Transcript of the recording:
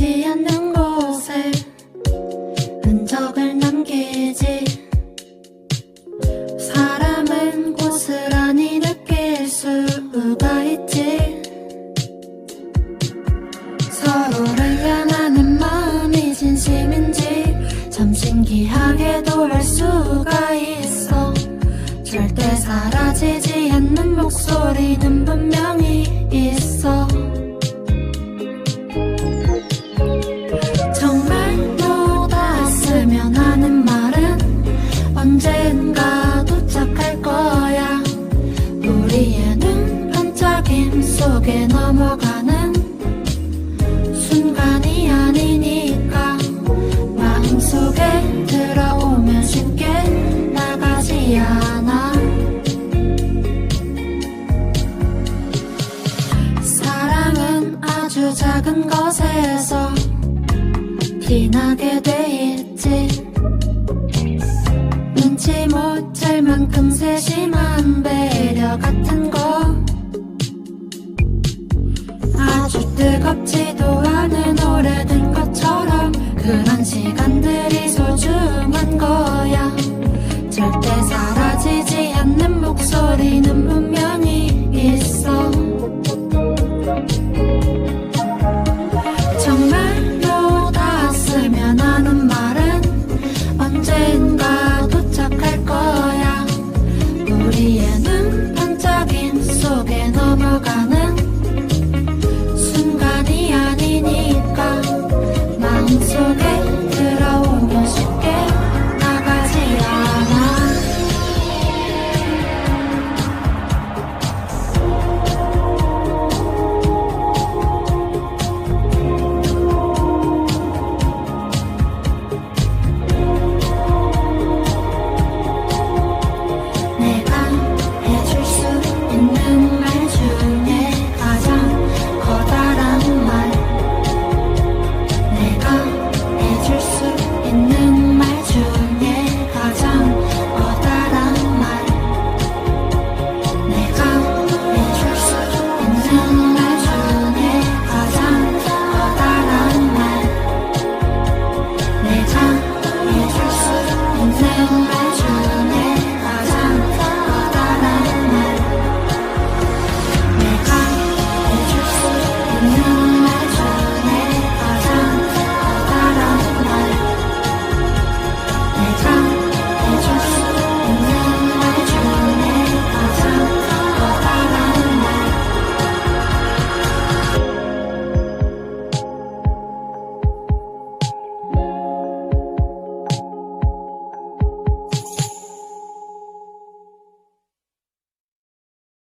보이지 않는 곳에 흔적을 남기지. 사람은 고스란히 느낄 수가 있지. 서로를 향하는 마음이 진심인지 참 신기하게도 알 수가 있어. 절대 사라지지 않는 목소리는 넘어가는 순간이 아니니까 마음속에 들어오면 쉽게 나가지 않아. 사랑은 아주 작은 것에서 티나게 돼 있지. 눈치 못 챌 만큼 세심한 즐겁지도 않은 오래된 것처럼 그런 시간들이 소중한 거야. 절대